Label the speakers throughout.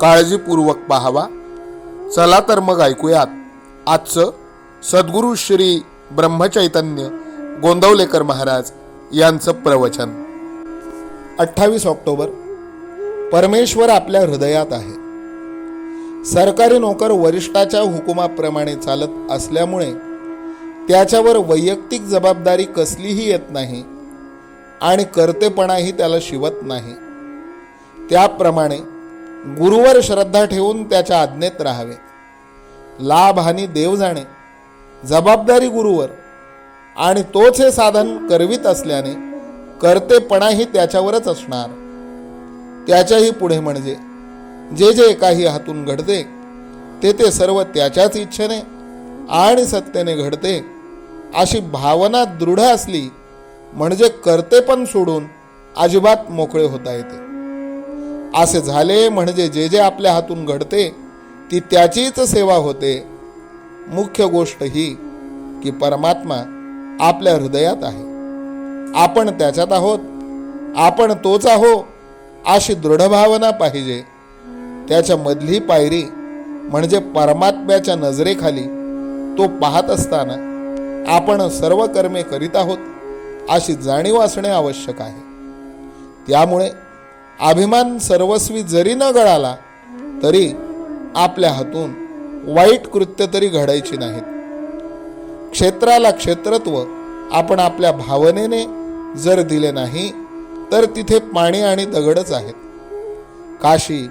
Speaker 1: काळजीपूर्वक पाहावा. चला तर मग ऐकूयात. आजचं सद्गुरू श्री ब्रह्मचैतन्य गोंदवलेकर महाराज यांचं प्रवचन. अठ्ठावीस ऑक्टोबर. परमेश्वर आपल्या हृदयात आहे. सरकारी नोकर वरिष्ठाच्या हुकुमाप्रमाणे चालत असल्यामुळे त्याच्यावर वैयक्तिक जबाबदारी कसलीही येत नाही आणि कर्तेपणाही त्याला शिवत नाही. त्याप्रमाणे गुरुवर श्रद्धा ठेवून त्याच्या आज्ञेत राहावे. लाभ हानी देव जाणे जबाबदारी गुरुवर. आणि तोच हे साधन करवीत असल्याने कर्तेपणाही त्याच्यावरच असणार. त्याच्याही पुढे म्हणजे जे जे काही हातून घडते ते ते सर्व त्याच्याच इच्छेने आणि सत्तेने घडते अशी भावना दृढ असली म्हणजे कर्तेपण सोडून अजिबात मोकळे होता येते. असे झाले म्हणजे जे जे आपल्या हातून घडते ती त्याचीच सेवा होते. मुख्य गोष्ट ही की परमात्मा आपल्या हृदयात आहे. आपण त्याच्यात आहोत आपण तोच आहो अशी दृढ भावना पाहिजे. त्याच्या मधली पायरी म्हणजे परमात्म्याच्या नजरेखाली तो पाहत असताना आपण सर्व कर्मे करीत आहोत अशी जाणीव असणे आवश्यक आहे. त्यामुळे अभिमान सर्वस्वी जरी न गळाला तरी आपल्या हातून वाईट कृत्य तरी घडायची नाहीत. क्षेत्राला क्षेत्रत्व आपण आपल्या भावनेने जर दिले नाही तर तिथे पाणी आणि दगडच आहेत. काशी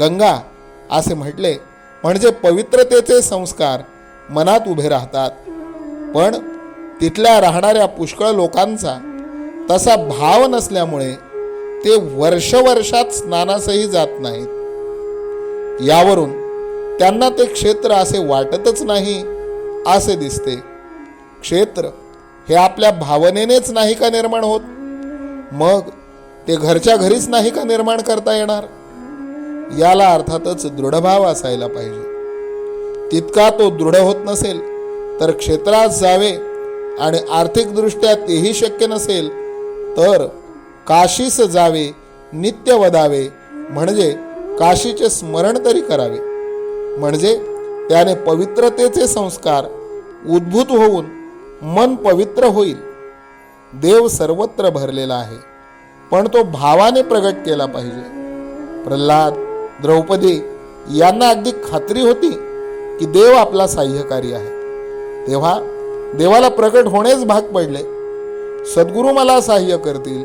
Speaker 1: गंगा असे म्हटले म्हणजे पवित्रतेचे संस्कार मनात उभे राहतात. पण तिथल्या राहणाऱ्या पुष्कळ लोकांचा तसा भाव नसल्यामुळे ते वर्षवर्षात स्नानासही जात नाहीत. यावरून त्यांना ते क्षेत्र असे वाटतच नाही असे दिसते. क्षेत्र हे आपल्या भावनेनेच नाही का निर्माण होत? मग ते घरच्या घरीच नाही का निर्माण करता येणार? याला अर्थातच दृढभाव असायला पाहिजे. तितका तो दृढ होत नसेल तर क्षेत्रात जावे आणि आर्थिकदृष्ट्या तेही शक्य नसेल तर काशीस जावे नित्य वदावे म्हणजे काशीचे स्मरण तरी करावे. म्हणजे त्याने पवित्रतेचे संस्कार उद्भूत होऊन मन पवित्र होईल. देव सर्वत्र भरलेला आहे पण तो भावाने प्रगट केला पाहिजे. प्रल्हाद द्रौपदी यांना अगदी खात्री होती की देव आपला साह्यकारी आहे. तेव्हा देवाला प्रकट होणेच भाग पडले. सद्गुरू मला सहाय्य करतील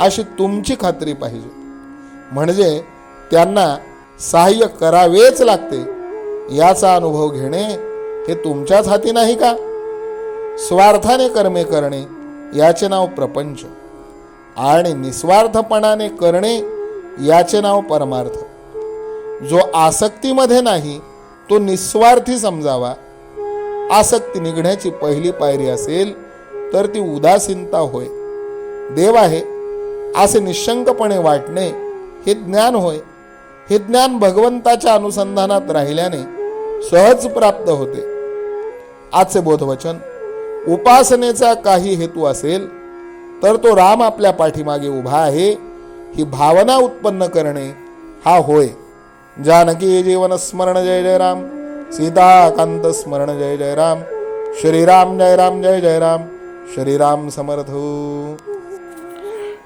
Speaker 1: अशी तुमची खात्री पाहिजे. म्हणजे त्यांना सहाय्य करावेच लागते. याचा अनुभव घेणे हे तुमच्याच हाती नाही का? स्वार्थाने कर्मे करणे याचे नाव प्रपंच. आणि निस्वार्थपणाने करणे याचे नाव परमार्थ. जो आसक्तीमध्ये नाही तो निस्वार्थी समजावा. आसक्ती निघण्याची पहिली पायरी असेल तर ती उदासीनता होय. देव आहे असे निशंकपणे वाटणे हे ज्ञान होय. हे ज्ञान भगवंताच्या अनुसंधानात राहिल्याने सहज प्राप्त होते. आजचे बोधवचन उपासनेचा काही हेतू असेल तर तो राम आपल्या पाठीमागे उभा आहे ही भावना उत्पन्न करणे हा होय. जानकी जीवन स्मरण जय जय राम. सीताकांत स्मरण जय जय राम. श्रीराम जय राम जय जय राम. श्रीराम समर्थ.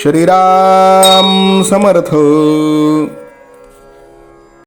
Speaker 2: श्रीराम समर्थ।